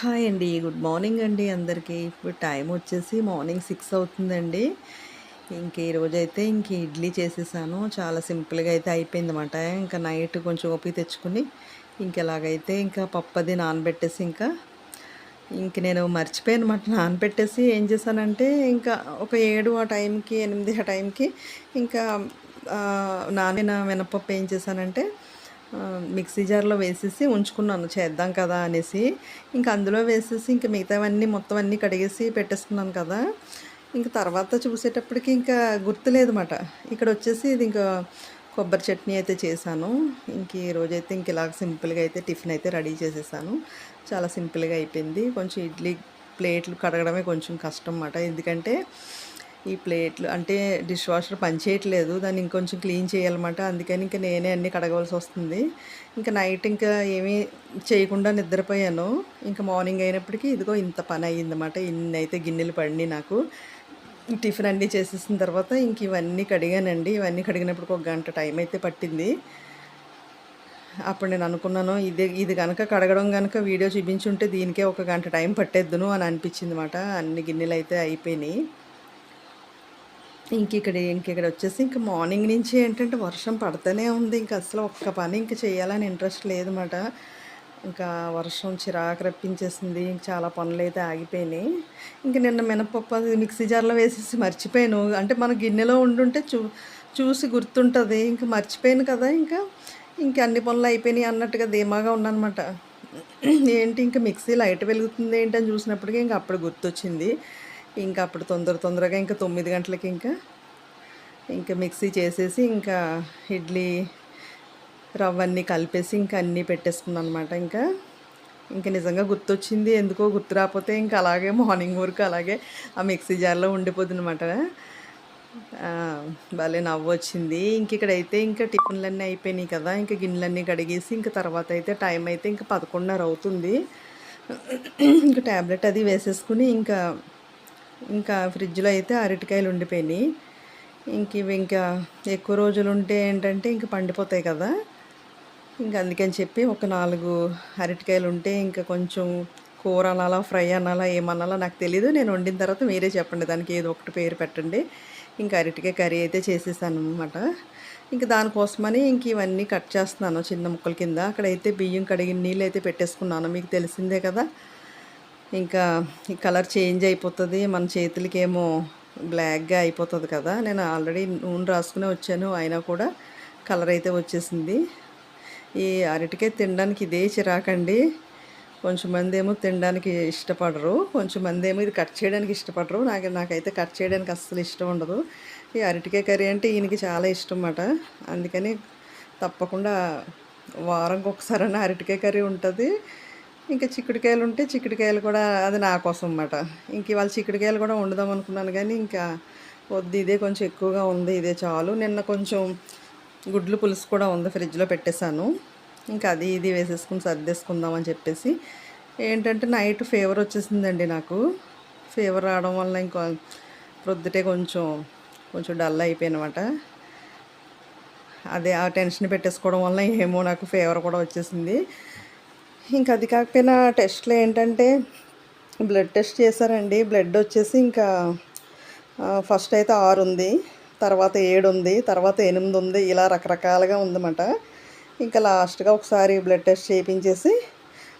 Hi అండి. Good morning అండి అందరికీ. ఇప్పుడు టైం వచ్చేసి మార్నింగ్ సిక్స్ అవుతుందండి. ఇంక ఈరోజైతే ఇంక ఇడ్లీ చేసేసాను. చాలా సింపుల్గా అయితే అయిపోయింది అనమాట ఇంకా నైట్ కొంచెం ఓపి తెచ్చుకుని ఇంకెలాగైతే ఇంకా పప్పది నానబెట్టేసి ఇంకా ఇంక నేను మర్చిపోయాను అనమాట నానబెట్టేసి ఏం చేశానంటే ఇంకా ఒక ఏడు ఆ టైంకి ఎనిమిది ఆ టైంకి ఇంకా నానిన మినపప్పు ఏం చేశానంటే మిక్సీ జార్లో వేసేసి ఉంచుకున్నాను. చేద్దాం కదా అనేసి. ఇంకా అందులో వేసేసి ఇంకా మిగతావన్నీ మొత్తం అన్నీ కడిగేసి పెట్టేసుకున్నాను కదా. ఇంక తర్వాత చూసేటప్పటికి ఇంకా గుర్తులేదన్నమాట. ఇక్కడ వచ్చేసి ఇది ఇంకా కొబ్బరి చట్నీ అయితే చేశాను. ఇంక ఈరోజైతే రోజైతే ఇంక ఇలాగ సింపుల్గా అయితే టిఫిన్ అయితే రెడీ చేసేసాను. చాలా సింపుల్గా అయిపోయింది. కొంచెం ఇడ్లీ ప్లేట్లు కడగడమే కొంచెం కష్టం అన్నమాట. ఎందుకంటే ఈ ప్లేట్లు అంటే డిష్ వాషర్ పనిచేయట్లేదు దాన్ని ఇంకొంచెం క్లీన్ చేయాలన్నమాట. అందుకని ఇంకా నేనే అన్నీ కడగవలసి వస్తుంది. ఇంకా నైట్ ఇంకా ఏమీ చేయకుండా నిద్రపోయాను. ఇంకా మార్నింగ్ అయినప్పటికీ ఇదిగో ఇంత పని అయ్యిందన్నమాట. ఇన్ని అయితే గిన్నెలు పడినాయి నాకు. టిఫిన్ అన్నీ చేసేసిన తర్వాత ఇంక ఇవన్నీ కడిగానండి. ఇవన్నీ కడిగినప్పుడు ఒక గంట టైం అయితే పట్టింది. అప్పుడు నేను అనుకున్నాను ఇది ఇది కనుక కడగడం కనుక వీడియో చూపించుంటే దీనికే ఒక గంట టైం పట్టేద్దును అని అనిపించింది అనమాట అన్ని గిన్నెలు అయితే అయిపోయినాయి. ఇంక ఇక్కడ ఇంక ఇక్కడ వచ్చేసి ఇంక మార్నింగ్ నుంచి ఏంటంటే వర్షం పడుతూనే ఉంది. ఇంక అసలు ఒక్క పని ఇంక చేయాలని ఇంట్రెస్ట్ లేదన్నమాట. ఇంకా వర్షం చిరాకు రప్పించేసింది. చాలా పనులు అయితే ఆగిపోయినాయి. ఇంక నిన్న మినపప్పు అది మిక్సీ జార్లో వేసేసి మర్చిపోయాను. అంటే మన గిన్నెలో ఉండుంటే చూ చూసి గుర్తుంటుంది. ఇంకా మర్చిపోయాను కదా ఇంకా. ఇంక అన్ని పనులు అయిపోయినాయి అన్నట్టుగా ధీమాగా ఉన్నానమాట ఏంటి ఇంకా మిక్సీ లైట్ వెలుగుతుంది ఏంటని చూసినప్పటికీ ఇంకా అప్పుడు గుర్తొచ్చింది. ఇంకా అప్పుడు తొందర తొందరగా ఇంకా తొమ్మిది గంటలకి ఇంకా ఇంకా మిక్సీ చేసేసి ఇంకా ఇడ్లీ రవ్వన్నీ కలిపేసి ఇంకా అన్నీ పెట్టేసుకున్నాను అనమాట ఇంకా ఇంకా నిజంగా గుర్తొచ్చింది ఎందుకో గుర్తు రాకపోతే ఇంకా అలాగే మార్నింగ్ వరకు అలాగే ఆ మిక్సీ జార్లో ఉండిపోతుంది అనమాట భలే నవ్వు వచ్చింది ఇంక ఇక్కడైతే ఇంకా టిఫిన్లన్నీ అయిపోయినాయి కదా ఇంకా గిన్నెలన్నీ కడిగేసి ఇంకా తర్వాత అయితే టైం అయితే ఇంకా పదకొండున్నర అవుతుంది. ఇంకా ట్యాబ్లెట్ అది వేసేసుకుని ఇంకా ఇంకా ఫ్రిడ్జ్లో అయితే అరటికాయలు ఉండిపోయినాయి. ఇంక ఇవి ఇంకా ఎక్కువ రోజులు ఉంటే ఏంటంటే ఇంక పండిపోతాయి కదా. ఇంకా అందుకని చెప్పి ఒక నాలుగు అరటికాయలు ఉంటే ఇంకా కొంచెం కూర అనాలా ఫ్రై అనాలా ఏమనాలా నాకు తెలీదు. నేను వండిన తర్వాత మీరే చెప్పండి. దానికి ఏదో ఒకటి పేరు పెట్టండి. ఇంకా అరటికాయ కర్రీ అయితే చేసేసాను అనమాట ఇంకా దానికోసమని ఇంక ఇవన్నీ కట్ చేస్తున్నాను చిన్న ముక్కల కింద. అక్కడైతే బియ్యం కడిగిన నీళ్ళు అయితే పెట్టేసుకున్నాను. మీకు తెలిసిందే కదా. ఇంకా ఈ కలర్ చేంజ్ అయిపోతుంది. మన చేతులకేమో బ్లాక్గా అయిపోతుంది కదా. నేను ఆల్రెడీ నూనె రాసుకునే వచ్చాను. అయినా కూడా కలర్ అయితే వచ్చేసింది. ఈ అరటికాయ తినడానికి ఇదే చిరాకండి కొంచెం మంది ఏమో తినడానికి ఇష్టపడరు. కొంచెం మంది ఏమో ఇది కట్ చేయడానికి ఇష్టపడరు. నాకు నాకైతే కట్ చేయడానికి అస్సలు ఇష్టం ఉండదు. ఈ అరటికాయ కర్రీ అంటే ఈయనకి చాలా ఇష్టం అన్నమాట అందుకని తప్పకుండా వారంకి ఒకసారైనా అరటికాయ కర్రీ ఉంటుంది. ఇంకా చిక్కుడుకాయలు ఉంటే చిక్కుడుకాయలు కూడా అది నా కోసం అన్నమాట. ఇంక ఇవాళ చిక్కుడుకాయలు కూడా వండుదాం అనుకున్నాను కానీ ఇంకా వద్దు ఇదే కొంచెం ఎక్కువగా ఉంది ఇదే చాలు. నిన్న కొంచెం గుడ్లు పులుసు కూడా ఉంది ఫ్రిడ్జ్లో పెట్టేశాను. ఇంకా అది ఇది వేసేసుకుని సర్దేసుకుందాం అని చెప్పేసి. ఏంటంటే నైట్ ఫీవర్ వచ్చేసిందండి నాకు. ఫీవర్ రావడం వల్ల ఇంకా ప్రొద్దుటే కొంచెం కొంచెం డల్ అయిపోయినమాట అదే ఆ టెన్షన్ పెట్టేసుకోవడం వల్ల ఏమో నాకు ఫీవర్ కూడా వచ్చేసింది. ఇంకా అది కాకపోయినా టెస్ట్లు ఏంటంటే బ్లడ్ టెస్ట్ చేశారండి. బ్లడ్ వచ్చేసి ఇంకా ఫస్ట్ అయితే ఆరు ఉంది తర్వాత ఏడు ఉంది తర్వాత ఎనిమిది ఉంది ఇలా రకరకాలుగా ఉందన్నమాట. ఇంకా లాస్ట్గా ఒకసారి బ్లడ్ టెస్ట్ చేయించేసి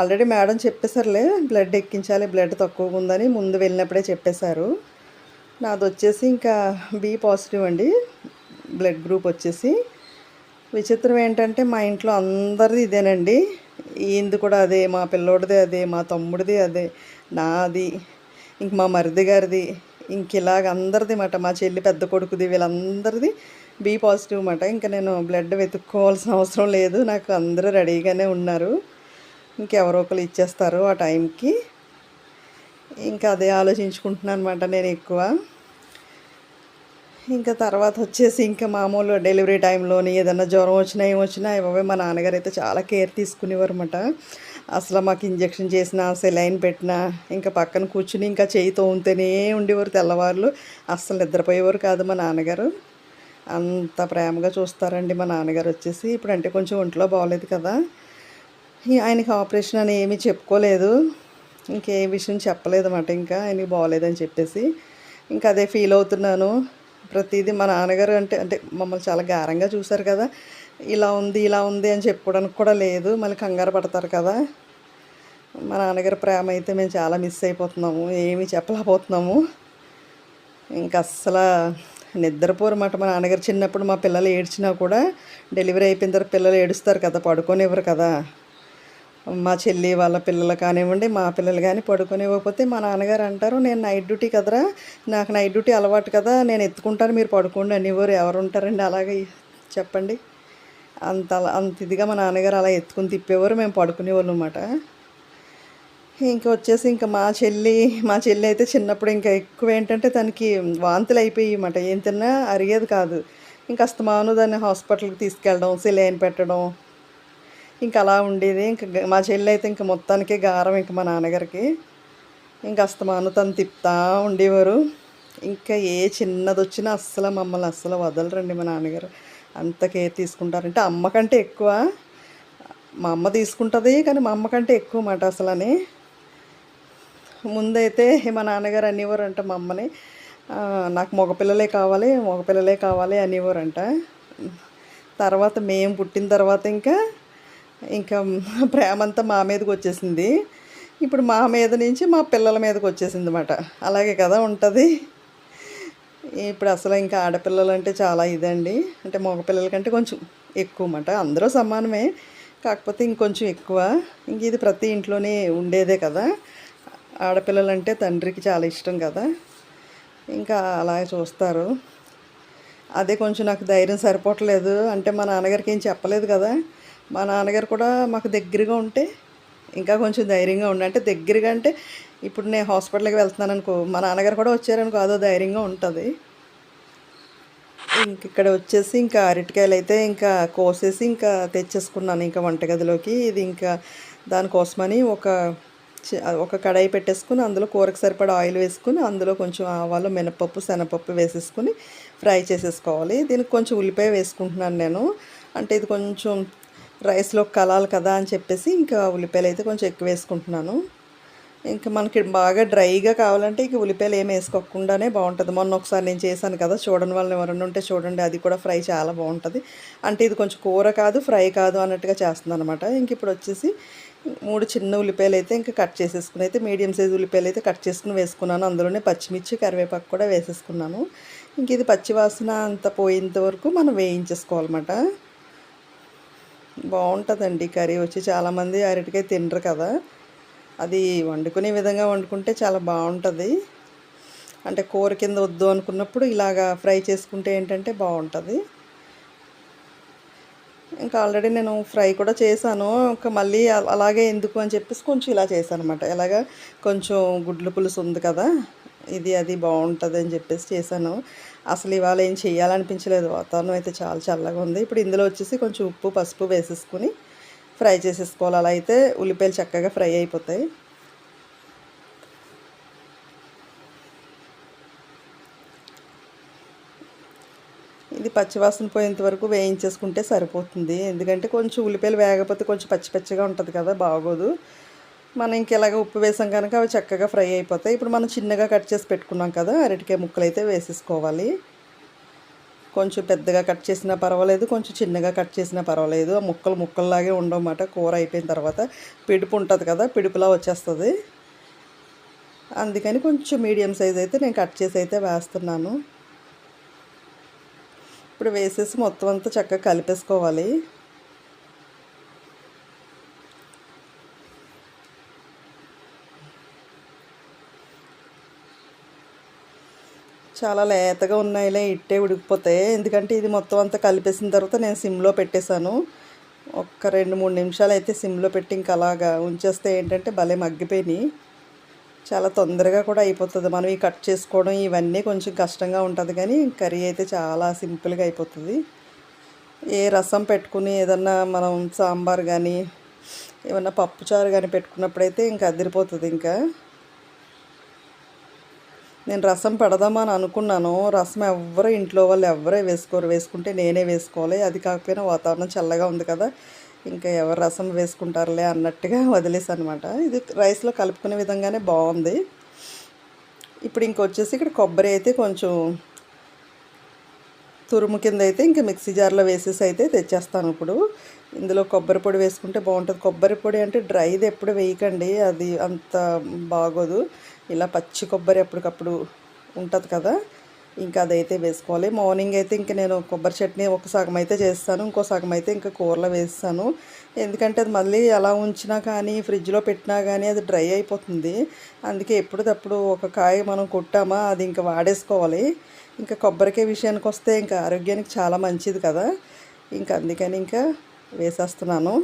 ఆల్రెడీ మేడం చెప్పేశారులే బ్లడ్ ఎక్కించాలి బ్లడ్ తక్కువగా ఉందని ముందు వెళ్ళినప్పుడే చెప్పేశారు. నాది వచ్చేసి ఇంకా బి పాజిటివ్ అండి బ్లడ్ గ్రూప్ వచ్చేసి. విచిత్రం ఏంటంటే మా ఇంట్లో అందరిది ఇదేనండి. ఈయనది కూడా అదే మా పిల్లోడిది అదే మా తమ్ముడిది అదే నాది ఇంక మా మరిది గారిది ఇంక ఇలాగ అందరిది మాట. మా చెల్లి పెద్ద కొడుకుది వీళ్ళందరిది బీ పాజిటివ్ మాట. ఇంకా నేను బ్లడ్ వెతుక్కోవాల్సిన అవసరం లేదు. నాకు అందరూ రెడీగానే ఉన్నారు. ఇంకెవరో ఒకరు ఇచ్చేస్తారు ఆ టైంకి. ఇంకా అదే ఆలోచించుకుంటున్నాను అనమాట నేను ఎక్కువ. ఇంకా తర్వాత వచ్చేసి ఇంకా మామూలు డెలివరీ టైంలోని ఏదన్నా జ్వరం వచ్చినా ఏమొచ్చినా ఇవ్వవే మా నాన్నగారు అయితే చాలా కేర్ తీసుకునేవారు అనమాట అసలు మాకు ఇంజక్షన్ చేసినా సెలైన్ పెట్టినా ఇంకా పక్కన కూర్చుని ఇంకా చేయి తోముతూనే ఉండేవారు తెల్లవారులు. అస్సలు నిద్రపోయేవారు కాదు మా నాన్నగారు. అంత ప్రేమగా చూస్తారండి మా నాన్నగారు వచ్చేసి. ఇప్పుడు అంటే కొంచెం ఒంట్లో బాగోలేదు కదా. ఆయనకి ఆపరేషన్ అని ఏమీ చెప్పుకోలేదు. ఇంకే విషయం చెప్పలేదన్నమాట ఇంకా. ఆయనకి బాగోలేదని చెప్పేసి. ఇంకా అదే ఫీల్ అవుతున్నాను. ప్రతిదీ మా నాన్నగారు అంటే అంటే మమ్మల్ని చాలా గారంగా చూశారు కదా. ఇలా ఉంది ఇలా ఉంది అని చెప్పుకోవడానికి కూడా లేదు మళ్ళీ కంగారు పడతారు కదా. మా నాన్నగారి ప్రేమ అయితే మేము చాలా మిస్ అయిపోతున్నాము ఏమీ చెప్పలేకపోతున్నాము. ఇంకా అస్సలు నిద్రపోరమాట మా నాన్నగారు. చిన్నప్పుడు మా పిల్లలు ఏడ్చినా కూడా డెలివరీ అయిపోయిన తర్వాత పిల్లలు ఏడుస్తారు కదా పడుకోనివ్వరు కదా. మా చెల్లి వాళ్ళ పిల్లలు కానివ్వండి మా పిల్లలు కానీ పడుకోనివ్వకపోతే మా నాన్నగారు అంటారు నేను నైట్ డ్యూటీ కదరా నాకు నైట్ డ్యూటీ అలవాటు కదా నేను ఎత్తుకుంటాను మీరు పడుకోండి అనేవారు ఎవరు ఉంటారండి? అలాగే చెప్పండి. అంత అలా- అంత ఇదిగా మా నాన్నగారు అలా ఎత్తుకుని తిప్పేవారు మేము పడుకునేవాళ్ళు అనమాట ఇంకా వచ్చేసి ఇంకా మా చెల్లి మా చెల్లి అయితే చిన్నప్పుడు ఇంకా ఎక్కువ ఏంటంటే తనకి వాంతులు అయిపోయి అన్నమాట. ఏం తిన్నా అరిగేది కాదు. ఇంకా అస్తమాను దాన్ని హాస్పిటల్కి తీసుకెళ్ళడం సిలైన్ పెట్టడం ఇంకా అలా ఉండేది. ఇంకా మా చెల్లి అయితే ఇంకా మొత్తానికి గారం ఇంకా మా నాన్నగారికి. ఇంకా అస్తమాను తను తిప్పుతా ఉండేవారు. ఇంకా ఏ చిన్నది వచ్చినా అస్సలు మమ్మల్ని అస్సలు వదలరండి మా నాన్నగారు. అంత కేర్ తీసుకుంటారంటే అమ్మ కంటే ఎక్కువ మా అమ్మ తీసుకుంటుంది కానీ మా అమ్మ కంటే ఎక్కువ మాట అసలని. ముందైతే మా నాన్నగారు అనేవారంట మా అమ్మని. నాకు మగపిల్లలే కావాలి మగపిల్లలే కావాలి అనేవారంట. తర్వాత మేము పుట్టిన తర్వాత ఇంకా ఇంకా ప్రేమ అంతా మా మీదకి వచ్చేసింది. ఇప్పుడు మా మీద నుంచి మా పిల్లల మీదకి వచ్చేసింది అన్నమాట. అలాగే కదా ఉంటుంది. ఇప్పుడు అసలు ఇంకా ఆడపిల్లలు అంటే చాలా ఇదండి. అంటే మగపిల్లల కంటే కొంచెం ఎక్కువ అన్నమాట. అందరూ సమానమే. కాకపోతే ఇంకొంచెం ఎక్కువ. ఇంక ఇది ప్రతి ఇంట్లోనే ఉండేదే కదా. ఆడపిల్లలు అంటే తండ్రికి చాలా ఇష్టం కదా. ఇంకా అలా చూస్తారు. అదే కొంచెం నాకు ధైర్యం సరిపోవట్లేదు. అంటే మా నాన్నగారికి ఏం చెప్పలేదు కదా. మా నాన్నగారు కూడా మాకు దగ్గరగా ఉంటే ఇంకా కొంచెం ధైర్యంగా ఉండి. అంటే దగ్గరగా అంటే ఇప్పుడు నేను హాస్పిటల్కి వెళ్తున్నాను అనుకో మా నాన్నగారు కూడా వచ్చారనుకో అదో ధైర్యంగా ఉంటుంది. ఇంక ఇక్కడ వచ్చేసి ఇంకా అరటికాయలు అయితే ఇంకా కోసేసి ఇంకా తెచ్చేసుకున్నాను ఇంకా వంటగదిలోకి. ఇది ఇంకా దానికోసమని ఒక ఒక కడాయి పెట్టేసుకుని అందులో కూరకు సరిపడా ఆయిల్ వేసుకుని అందులో కొంచెం ఆవాలు మినపప్పు శనగపప్పు వేసేసుకుని ఫ్రై చేసేసుకోవాలి. దీనికి కొంచెం ఉల్లిపాయ వేసుకుంటున్నాను నేను. అంటే ఇది కొంచెం రైస్లో కలాలి కదా అని చెప్పేసి ఇంకా ఉల్లిపాయలు అయితే కొంచెం ఎక్కువ వేసుకుంటున్నాను. ఇంకా మనకి బాగా డ్రైగా కావాలంటే ఇక ఉల్లిపాయలు ఏం వేసుకోకుండానే బాగుంటుంది. మొన్న ఒకసారి నేను చేశాను కదా చూడని వాళ్ళని ఎవరన్నా ఉంటే చూడండి అది కూడా ఫ్రై చాలా బాగుంటుంది. అంటే ఇది కొంచెం కూర కాదు ఫ్రై కాదు అన్నట్టుగా చేస్తుంది అనమాట ఇంక ఇప్పుడు వచ్చేసి మూడు చిన్న ఉల్లిపాయలు అయితే ఇంకా కట్ చేసేసుకుని అయితే మీడియం సైజ్ ఉల్లిపాయలు అయితే కట్ చేసుకుని వేసుకున్నాను. అందులోనే పచ్చిమిర్చి కరివేపాకు కూడా వేసేసుకున్నాను. ఇంక ఇది పచ్చివాసన అంత పోయేంత వరకు మనం వేయించేసుకోవాలన్నమాట. బాగుంటుందండి. కర్రీ వచ్చి చాలామంది అరటికాయ తినరు కదా. అది వండుకునే విధంగా వండుకుంటే చాలా బాగుంటుంది. అంటే కూర కింద వద్దు అనుకున్నప్పుడు ఇలాగా ఫ్రై చేసుకుంటే ఏంటంటే బాగుంటుంది. ఇంకా ఆల్రెడీ నేను ఫ్రై కూడా చేశాను. ఇంకా మళ్ళీ అలాగే ఎందుకు అని చెప్పేసి కొంచెం ఇలా చేశాను అనమాట ఎలాగా కొంచెం గుడ్లు పులుసు ఉంది కదా ఇది అది బాగుంటుంది అని చెప్పేసి చేశాను. అసలు ఇవాళ ఏం చేయాలనిపించలేదు. వాతావరణం అయితే చాలా చల్లగా ఉంది. ఇప్పుడు ఇందులో వచ్చేసి కొంచెం ఉప్పు పసుపు వేసేసుకుని ఫ్రై చేసేసుకోవాలి. అలా అయితే ఉల్లిపాయలు చక్కగా ఫ్రై అయిపోతాయి. ఇది పచ్చివాసన పోయేంత వరకు వేయించేసుకుంటే సరిపోతుంది. ఎందుకంటే కొంచెం ఉల్లిపాయలు వేగకపోతే కొంచెం పచ్చి పచ్చిగా ఉంటుంది కదా బాగోదు. మనం ఇంకెలాగ ఉప్పు వేసాం కనుక అవి చక్కగా ఫ్రై అయిపోతాయి. ఇప్పుడు మనం చిన్నగా కట్ చేసి పెట్టుకున్నాం కదా అరటికాయ ముక్కలు అయితే వేసేసుకోవాలి. కొంచెం పెద్దగా కట్ చేసినా పర్వాలేదు కొంచెం చిన్నగా కట్ చేసినా పర్వాలేదు. ఆ ముక్కలు ముక్కల్లాగే ఉండమాట కూర అయిపోయిన తర్వాత పిడుపు ఉంటుంది కదా పిడుపులా వచ్చేస్తుంది. అందుకని కొంచెం మీడియం సైజ్ అయితే నేను కట్ చేసి అయితే వేస్తున్నాను. ఇప్పుడు వేసేసి మొత్తం అంతా చక్కగా కలిపేసుకోవాలి. చాలా లేతగా ఉన్నాయిలే ఇట్టే ఉడికిపోతాయి ఎందుకంటే ఇది మొత్తం అంతా కలిపేసిన తర్వాత నేను సిమ్లో పెట్టేశాను. ఒక్క రెండు మూడు నిమిషాలు అయితే సిమ్లో పెట్టి ఇంకా అలాగా ఉంచేస్తే ఏంటంటే భలే మగ్గిపోయినాయి. చాలా తొందరగా కూడా అయిపోతుంది. మనం ఈ కట్ చేసుకోవడం ఇవన్నీ కొంచెం కష్టంగా ఉంటుంది కానీ కర్రీ అయితే చాలా సింపుల్గా అయిపోతుంది. ఏ రసం పెట్టుకుని ఏదన్నా మనం సాంబార్ కానీ ఏమన్నా పప్పుచారు కానీ పెట్టుకున్నప్పుడైతే ఇంకా అదిరిపోతుంది ఇంకా. నేను రసం పెడదామని అనుకున్నాను. రసం ఎవ్వరు ఇంట్లో వాళ్ళు ఎవరే వేసుకోరు. వేసుకుంటే నేనే వేసుకోవాలి. అది కాకపోయినా వాతావరణం చల్లగా ఉంది కదా. ఇంకా ఎవరు రసం వేసుకుంటారులే అన్నట్టుగా వదిలేసాను అనమాట ఇది రైస్లో కలుపుకునే విధంగానే బాగుంది. ఇప్పుడు ఇంకొచ్చేసి ఇక్కడ కొబ్బరి అయితే కొంచెం తురుము కింద అయితే ఇంకా మిక్సీ జార్లో వేసేసి అయితే తెచ్చేస్తాను ఇప్పుడు. ఇందులో కొబ్బరి పొడి వేసుకుంటే బాగుంటుంది. కొబ్బరి పొడి అంటే డ్రైది ఎప్పుడు వేయకండి. అది అంత బాగోదు. ఇలా పచ్చి కొబ్బరి ఎప్పటికప్పుడు ఉంటుంది కదా ఇంకా అదైతే వేసుకోవాలి. మార్నింగ్ అయితే ఇంక నేను కొబ్బరి చట్నీ ఒక సగం అయితే చేస్తాను ఇంకో సగం అయితే ఇంకా కూరలో వేస్తాను. ఎందుకంటే అది మళ్ళీ అలా ఉంచినా కానీ ఫ్రిడ్జ్లో పెట్టినా కానీ అది డ్రై అయిపోతుంది. అందుకే ఎప్పుడప్పుడు ఒక కాయ మనం కొట్టామా అది ఇంకా వాడేసుకోవాలి. ఇంకా కొబ్బరికాయ విషయానికి వస్తే ఇంకా ఆరోగ్యానికి చాలా మంచిది కదా. ఇంకా అందుకని ఇంకా వేసేస్తున్నాను.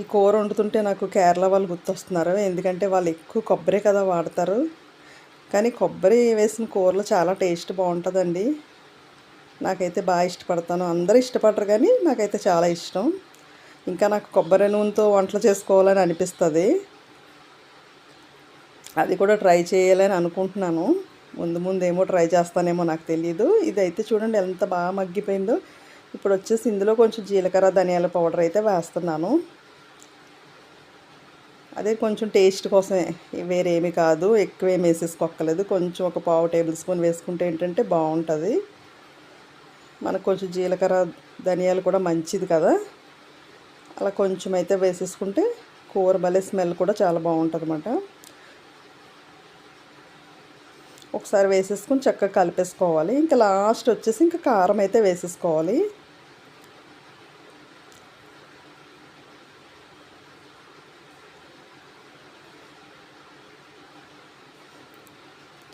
ఈ కూర వండుతుంటే నాకు కేరళ వాళ్ళు గుర్తొస్తున్నారు. ఎందుకంటే వాళ్ళు ఎక్కువ కొబ్బరి కదా వాడతారు. కానీ కొబ్బరి వేసిన కూరలు చాలా టేస్ట్ బాగుంటుందండి. నాకైతే బాగా ఇష్టపడతాను. అందరూ ఇష్టపడరు కానీ నాకైతే చాలా ఇష్టం. ఇంకా నాకు కొబ్బరి నూనెతో వంటలు చేసుకోవాలని అనిపిస్తుంది. అది కూడా ట్రై చేయాలని అనుకుంటున్నాను. ముందు ముందు ఏమో ట్రై చేస్తానేమో నాకు తెలియదు ఇదైతే చూడండి ఎంత బాగా మగ్గిపోయిందో. ఇప్పుడు వచ్చేసి ఇందులో కొంచెం జీలకర్ర ధనియాల పౌడర్ అయితే వేస్తున్నాను. అదే కొంచెం టేస్ట్ కోసమే. వేరేమి కాదు. ఎక్కువ ఏమి వేసేసుకోక్కర్లేదు. కొంచెం ఒక పావు టేబుల్ స్పూన్ వేసుకుంటే ఏంటంటే బాగుంటుంది. మనకు కొంచెం జీలకర్ర ధనియాలు కూడా మంచిది కదా. అలా కొంచెం అయితే వేసేసుకుంటే కూర భలే స్మెల్ కూడా చాలా బాగుంటుంది అన్నమాట ఒకసారి వేసేసుకుని చక్కగా కలిపేసుకోవాలి. ఇంకా లాస్ట్ వచ్చేసి ఇంకా కారం అయితే వేసేసుకోవాలి.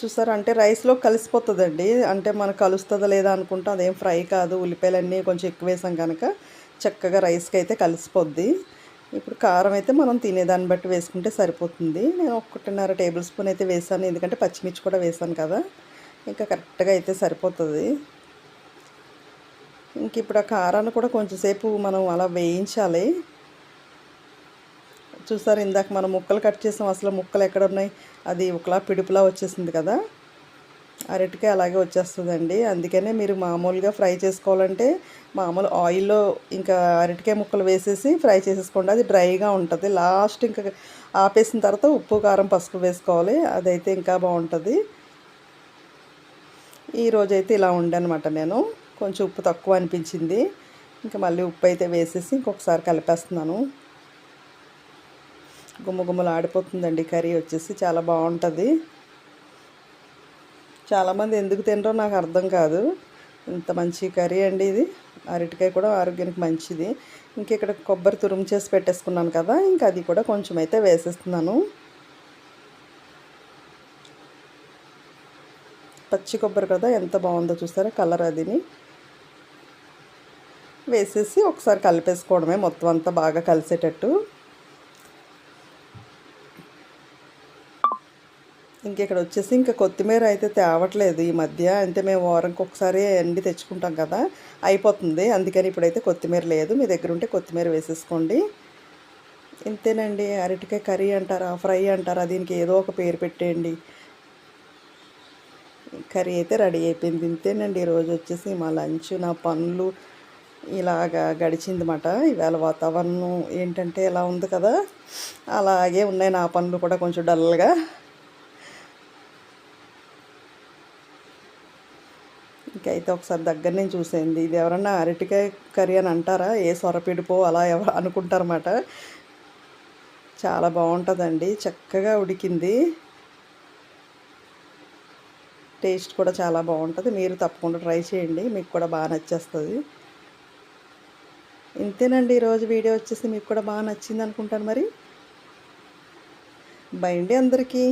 చూసారా? అంటే రైస్లో కలిసిపోతుందండి. అంటే మనకు కలుస్తుందా లేదా అనుకుంటే అదేం ఫ్రై కాదు. ఉల్లిపాయలన్నీ కొంచెం ఎక్కువ వేసాం కనుక చక్కగా రైస్కి అయితే కలిసిపోద్ది. ఇప్పుడు కారం అయితే మనం తినేదాన్ని బట్టి వేసుకుంటే సరిపోతుంది. నేను ఒకటిన్నర టేబుల్ స్పూన్ అయితే వేసాను. ఎందుకంటే పచ్చిమిర్చి కూడా వేసాను కదా. ఇంకా కరెక్ట్గా అయితే సరిపోతుంది. ఇంక ఇప్పుడు ఆ కారాన్ని కూడా కొంచెంసేపు మనం అలా వేయించాలి. చూసారు ఇందాక మనం ముక్కలు కట్ చేసాం అసలు ముక్కలు ఎక్కడ ఉన్నాయి అది ఒకలా పిడుపులా వచ్చేసింది కదా? అరటికాయ అలాగే వచ్చేస్తుందండి. అందుకనే మీరు మామూలుగా ఫ్రై చేసుకోవాలంటే మామూలు ఆయిల్లో ఇంకా అరటికాయ ముక్కలు వేసేసి ఫ్రై చేసేసుకోండి. అది డ్రైగా ఉంటుంది. లాస్ట్ ఇంకా ఆపేసిన తర్వాత ఉప్పు కారం పసుపు వేసుకోవాలి. అదైతే ఇంకా బాగుంటుంది. ఈరోజైతే ఇలా ఉండనమాట నేను. కొంచెం ఉప్పు తక్కువ అనిపించింది. ఇంకా మళ్ళీ ఉప్పు అయితే వేసేసి ఇంకొకసారి కలిపేస్తున్నాను. గుమ్మగుమ్మలు ఆడిపోతుందండి. కర్రీ వచ్చేసి చాలా బాగుంటుంది. చాలామంది ఎందుకు తినరో నాకు అర్థం కాదు. ఇంత మంచి కర్రీ అండి ఇది. అరటికాయ కూడా ఆరోగ్యానికి మంచిది. ఇంక ఇక్కడ కొబ్బరి తురుము చేసి పెట్టేసుకున్నాను కదా ఇంకా అది కూడా కొంచెం అయితే వేసేస్తున్నాను. పచ్చి కొబ్బరి కదా ఎంత బాగుందో చూస్తారా కలర్ అదిని. వేసేసి ఒకసారి కలిపేసుకోవడమే మొత్తం అంతా బాగా కలిసేటట్టు. ఇంక ఇక్కడ వచ్చేసి ఇంకా కొత్తిమీర అయితే తేవట్లేదు ఈ మధ్య. అంటే మేము వారంకి ఒకసారి ఎండి తెచ్చుకుంటాం కదా అయిపోతుంది. అందుకని ఇప్పుడైతే కొత్తిమీర లేదు. మీ దగ్గర ఉంటే కొత్తిమీర వేసేసుకోండి. ఇంతేనండి. అరటికాయ కర్రీ అంటారా ఫ్రై అంటారా దీనికి ఏదో ఒక పేరు పెట్టేయండి. కర్రీ అయితే రెడీ అయిపోయింది. ఇంతేనండి. ఈరోజు వచ్చేసి మా లంచ్ నా పనులు ఇలాగా గడిచిందన్నమాట. ఈవేళ వాతావరణం ఏంటంటే ఇలా ఉంది కదా అలాగే ఉన్నాయి నా పనులు కూడా కొంచెం డల్గా. ఇంకైతే ఒకసారి దగ్గర నుంచి చూసేయండి. ఇది ఎవరన్నా అరటికాయ కర్రీ అని అంటారా? ఏ సొరపిడిపో అలా ఎవరు అనుకుంటారన్నమాట. చాలా బాగుంటుందండి. చక్కగా ఉడికింది. టేస్ట్ కూడా చాలా బాగుంటుంది. మీరు తప్పకుండా ట్రై చేయండి. మీకు కూడా బాగా నచ్చేస్తుంది. ఇంతేనండి. ఈరోజు వీడియో వచ్చేసి మీకు కూడా బాగా నచ్చింది అనుకుంటాను మరి. బై అండి అందరికీ.